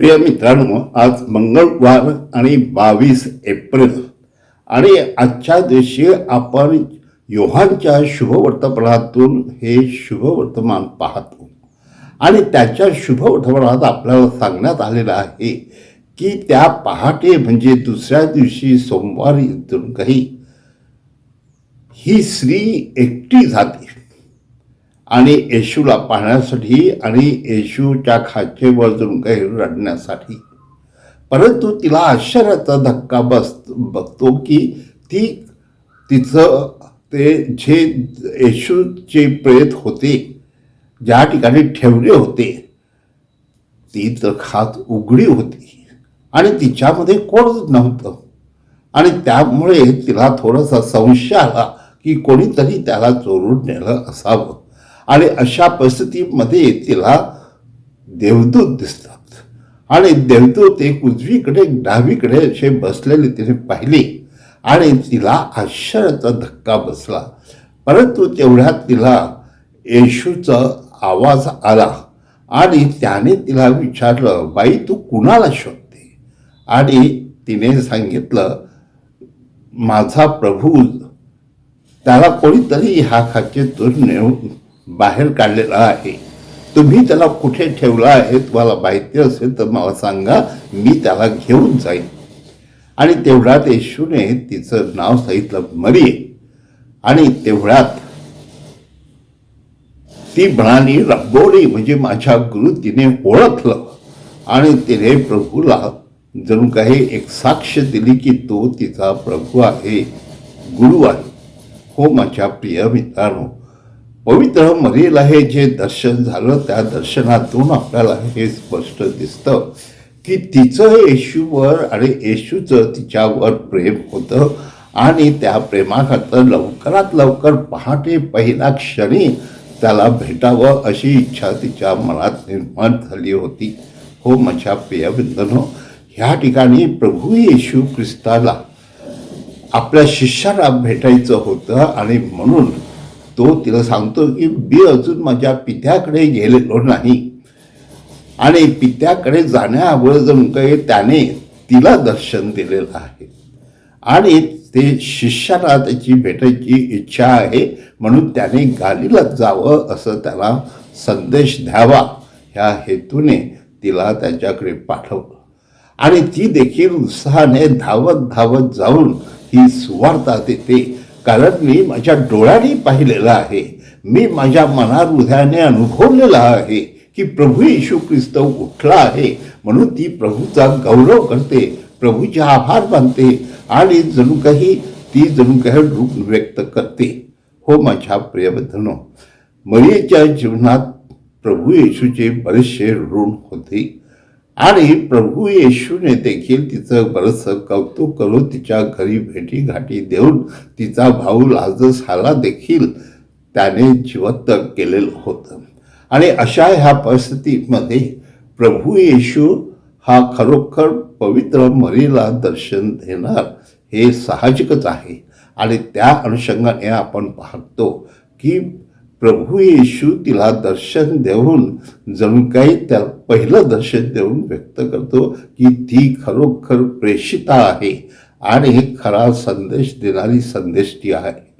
प्रिय मित्रांनो आज मंगळवार आणि बावीस एप्रिल आणि आजच्या दिवशी आपण योहानच्या शुभवर्तमानातून हे शुभवर्तमान पाहतो आणि त्याच्या शुभवर्तमानात आपल्याला सांगण्यात आलेलं आहे की त्या पहाटे म्हणजे दुसऱ्या दिवशी सोमवारी काही ही स्त्री एकटी जाते आणि येशूला पाहण्यासाठी आणि येशूच्या खाचेवर काही रडण्यासाठी. परंतु तिला आश्चर्याचा धक्का बस बघतो की ती तिचं ते जे येशूचे प्रेत होते ज्या ठिकाणी ठेवले होते ती तर खात उघडी होती. आणि तिच्यामध्ये कोणच नव्हतं. आणि त्यामुळे तिला थोडासा संशय आला की कोणीतरी त्याला चोरून नेलं असावं. आणि अशा परिस्थितीमध्ये तिला देवदूत दिसतात. आणि देवदूत एक उजवीकडे डावीकडे असे बसलेले तिने पाहिले. आणि तिला आश्चर्याचा धक्का बसला. परंतु तेवढ्यात तिला येशूचा आवाज आला. आणि त्याने तिला विचारलं बाई तू कुणाला शोधते? आणि तिने सांगितलं माझा प्रभू त्याला कोणीतरी ह्या खाचेतून नेऊन बाहेर काढलेला आहे. तुम्ही त्याला कुठे ठेवला आहे तुम्हाला माहिती असेल तर मला सांगा मी त्याला घेऊन जाईन. आणि तेवढ्यात येशूने तिचं नाव सांगितलं मरी आणि तेवढ्यात ती म्हणाली रब्बोडी म्हणजे माझ्या गुरु तिने ओळखलं. आणि तिने प्रभूला जणू काही एक साक्ष दिली की तो तिचा प्रभू आहे गुरु आहे. हो माझ्या प्रिय मित्रांनो पवित्र मरीला हे जे दर्शन झालं त्या दर्शनातून आपल्याला हे स्पष्ट दिसतं की तिचं येशूवर आणि येशूचं तिच्यावर प्रेम होतं आणि त्या प्रेमाखातर लवकरात लवकर पहाटे पहिल्या क्षणी त्याला भेटावं अशी इच्छा तिच्या मनात निर्माण झाली होती. हो माझ्या प्रियबिंदनो ह्या ठिकाणी प्रभू येशू ख्रिस्ताला आपल्या शिष्याला भेटायचं होतं आणि म्हणून तो तिला सांगतो की मी अजून माझ्या पित्याकडे गेलेलो नाही. आणि पित्याकडे जाण्यावर जणू काही त्याने तिला दर्शन दिलेलं आहे. आणि ते शिष्याला त्याची भेटायची इच्छा आहे म्हणून त्याने गालीला जावं असं त्याला संदेश द्यावा. ह्या हेतूने तिला त्याच्याकडे पाठवलं. आणि ती देखील उत्साहाने धावत धावत जाऊन ही सुवार्ता देते. कारण मी माझ्या डोळ्यांनी पाहिलेलं आहे. मी माझ्या मनात हृदयाने अनुभवलेलं आहे की प्रभू येशू ख्रिस्त उठला आहे. म्हणून ती प्रभूचा गौरव करते प्रभूचे आभार मानते आणि जणू काही ती जणू काही रूप व्यक्त करते. हो माझ्या प्रियबद्धनो मरीच्या जीवनात प्रभू येशूचे बरेचसे ऋण होते. आणि प्रभू येशूने देखील तिचं बरंचसं कौतुक करून तिच्या घरी भेटी घाटी देऊन तिचा भाऊ लाजस हाला देखील त्याने जिवंत केलेलं होतं. आणि अशा ह्या परिस्थितीमध्ये प्रभू येशू हा खरोखर पवित्र मरीला दर्शन देणार हे साहजिकच आहे. आणि त्या अनुषंगाने आपण पाहतो की प्रभू येशू तिला दर्शन देऊन जणू काही त्या पहिलं दर्शन देऊन व्यक्त करतो की ती खरोखर प्रेषिता आहे आणि खरा संदेश देणारी संदेश ती आहे.